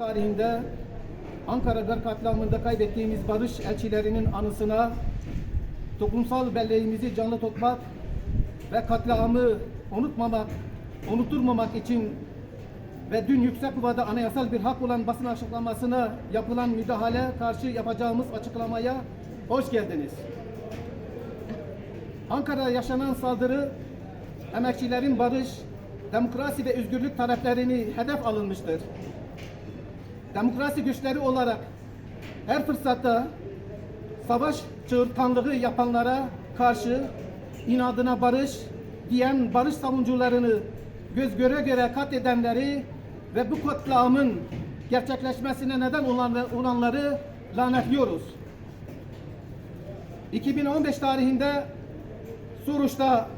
tarihinde Ankara Gar katliamında kaybettiğimiz barış elçilerinin anısına toplumsal belleğimizi canlı tutmak ve katliamı unutmamak, unutturmamak için ve dün Yüksek Kuvada anayasal bir hak olan basın açıklamasına yapılan müdahale karşı yapacağımız açıklamaya hoş geldiniz. Ankara'da yaşanan saldırı emekçilerin barış, demokrasi ve özgürlük taleplerini hedef alınmıştır. Demokrasi güçleri olarak her fırsatta savaş çığırtkanlığı yapanlara karşı inadına barış diyen barış savunucularını göz göre göre katledenleri ve bu katliamın gerçekleşmesine neden olanları lanetliyoruz. 2015 tarihinde Suruç'ta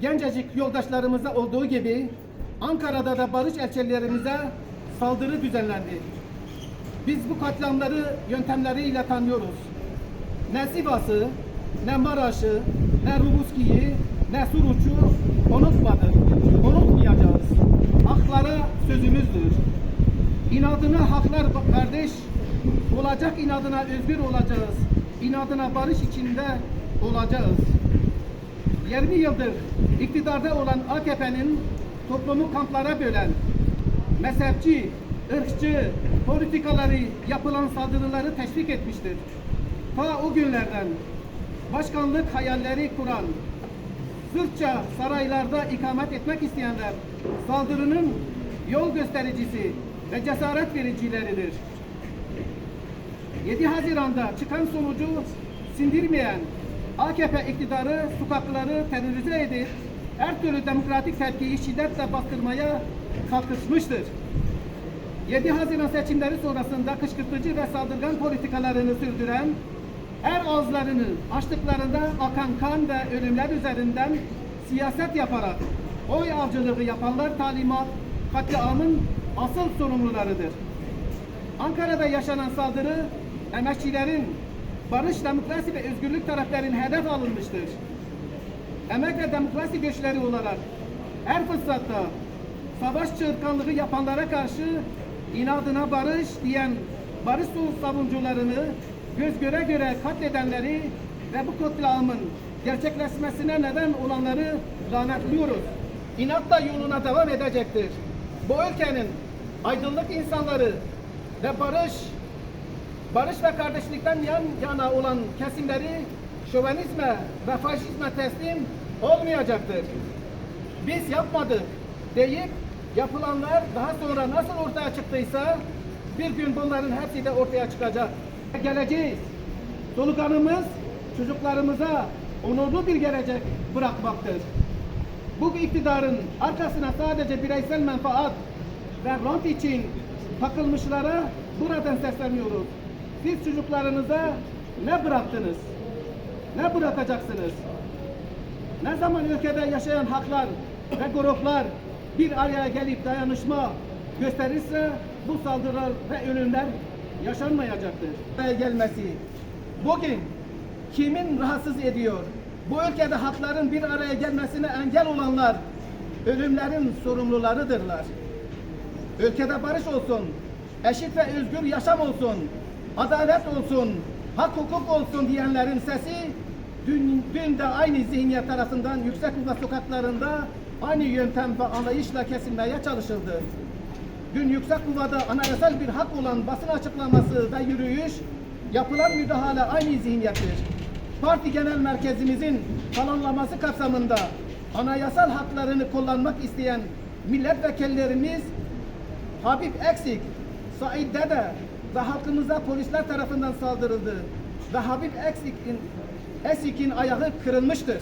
gencecik yoldaşlarımıza olduğu gibi Ankara'da da barış elçilerimize saldırı düzenlendi. Biz bu katliamları yöntemleriyle tanıyoruz. Ne Sivas'ı, ne Maraş'ı, ne Rubuski'yi, ne Suruç'u unutmadık. Unutmayacağız. Haklara sözümüzdür. İnadına haklar kardeş, olacak inadına özgür olacağız. İnadına barış içinde olacağız. 20 yıldır iktidarda olan AKP'nin toplumu kamplara bölen, mezhepçi, ırkçı politikaları yapılan saldırıları teşvik etmiştir. Ta o günlerden başkanlık hayalleri kuran, sırtça saraylarda ikamet etmek isteyenler saldırının yol göstericisi ve cesaret vericileridir. 7 Haziran'da çıkan sonucu sindirmeyen AKP iktidarı sokakları terörize edip her türlü demokratik tepkiyi şiddetle bastırmaya kalkışmıştır. 7 Haziran seçimleri sonrasında kışkırtıcı ve saldırgan politikalarını sürdüren, her ağızlarını açtıklarında akan kan ve ölümler üzerinden siyaset yaparak oy avcılığı yapanlar talimat, katliamın asıl sorumlularıdır. Ankara'da yaşanan saldırı emekçilerin barış, demokrasi ve özgürlük taleplerinin hedef alınmıştır. Emek ve demokrasi güçleri olarak her fırsatta savaş çığırtkanlığı yapanlara karşı inadına barış diyen barış savunucularını göz göre göre katledenleri ve bu katliamın gerçekleşmesine neden olanları lanetliyoruz. İnatla yoluna devam edecektir. Bu ülkenin aydınlık insanları ve barış barış ve kardeşlikten yan yana olan kesimleri şövenizme ve faşizme teslim olmayacaktır. Biz yapmadık deyip yapılanlar daha sonra nasıl ortaya çıktıysa bir gün bunların hepsi de ortaya çıkacak. Geleceğiz. Sloganımız çocuklarımıza onurlu bir gelecek bırakmaktır. Bu iktidarın arkasına sadece bireysel menfaat ve rant için takılmışlara buradan sesleniyoruz. Siz çocuklarınıza ne bıraktınız? Ne bırakacaksınız? Ne zaman ülkede yaşayan haklar ve gruplar bir araya gelip dayanışma gösterirse bu saldırılar ve ölümler yaşanmayacaktır. Gelmesi bugün kimin rahatsız ediyor? Bu ülkede hakların bir araya gelmesine engel olanlar ölümlerin sorumlularıdırlar. Ülkede barış olsun, eşit ve özgür yaşam olsun, adalet olsun, hak hukuk olsun diyenlerin sesi dün, dün de aynı zihniyet tarafından yüksek sokaklarında aynı yöntem ve anlayışla kesilmeye çalışıldı. Dün Yüksek Kuva'da anayasal bir hak olan basın açıklaması ve yürüyüş yapılan müdahale aynı zihniyettir. Parti Genel Merkezimizin planlaması kapsamında anayasal haklarını kullanmak isteyen milletvekillerimiz Habib Eksik, Said Dede ve halkımıza polisler tarafından saldırıldı. Ve Habib Eksik'in Eksik'in ayağı kırılmıştır.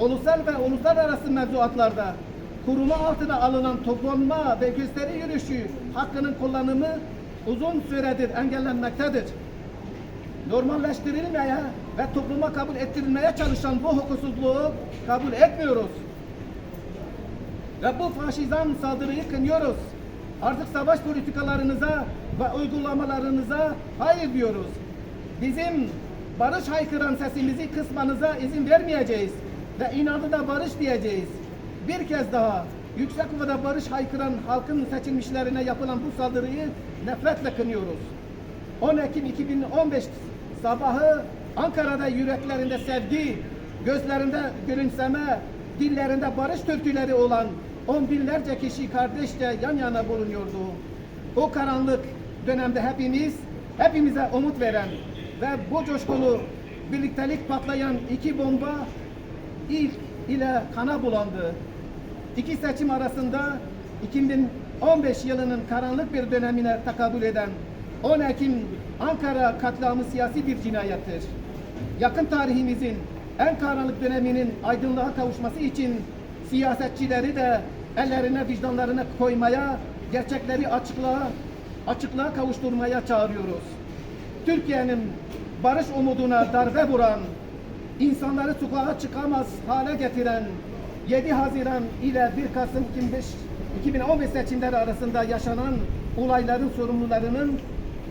Ulusal ve uluslararası mevzuatlarda kuruma altına alınan toplanma ve gösteri yürüyüşü hakkının kullanımı uzun süredir engellenmektedir. Normalleştirilmeye ve topluma kabul ettirilmeye çalışan bu hukuksuzluğu kabul etmiyoruz. Ve bu faşizan saldırıyı kınıyoruz. Artık savaş politikalarınıza ve uygulamalarınıza hayır diyoruz. Bizim barış haykıran sesimizi kısmanıza izin vermeyeceğiz ve inadı da barış diyeceğiz. Bir kez daha yüksek ovada barış haykıran halkın seçilmişlerine yapılan bu saldırıyı nefretle kınıyoruz. 10 Ekim 2015 sabahı Ankara'da yüreklerinde sevgi, gözlerinde gülümseme, dillerinde barış türküleri olan on binlerce kişi kardeşçe yan yana bulunuyordu. O karanlık dönemde hepimiz, hepimize umut veren ve bu coşkulu birliktelik patlayan iki bomba ilk ile kana bulandı. İki seçim arasında 2015 yılının karanlık bir dönemine takabül eden 10 Ekim Ankara katliamı siyasi bir cinayettir. Yakın tarihimizin en karanlık döneminin aydınlığa kavuşması için siyasetçileri de ellerine vicdanlarına koymaya, gerçekleri açıklığa, açıklığa kavuşturmaya çağırıyoruz. Türkiye'nin barış umuduna darbe vuran, insanları sokağa çıkamaz hale getiren 7 Haziran ile 1 Kasım 2005, 2015 seçimleri arasında yaşanan olayların sorumlularının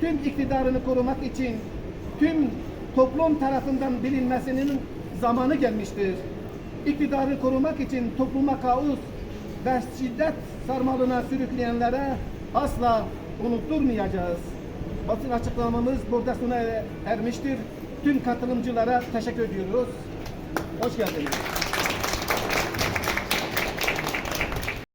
tüm iktidarını korumak için tüm toplum tarafından bilinmesinin zamanı gelmiştir. İktidarı korumak için topluma kaos ve şiddet sarmalına sürükleyenlere asla unutturmayacağız. Basın açıklamamız burada sona ermiştir. Tüm katılımcılara teşekkür ediyoruz. Hoş geldiniz.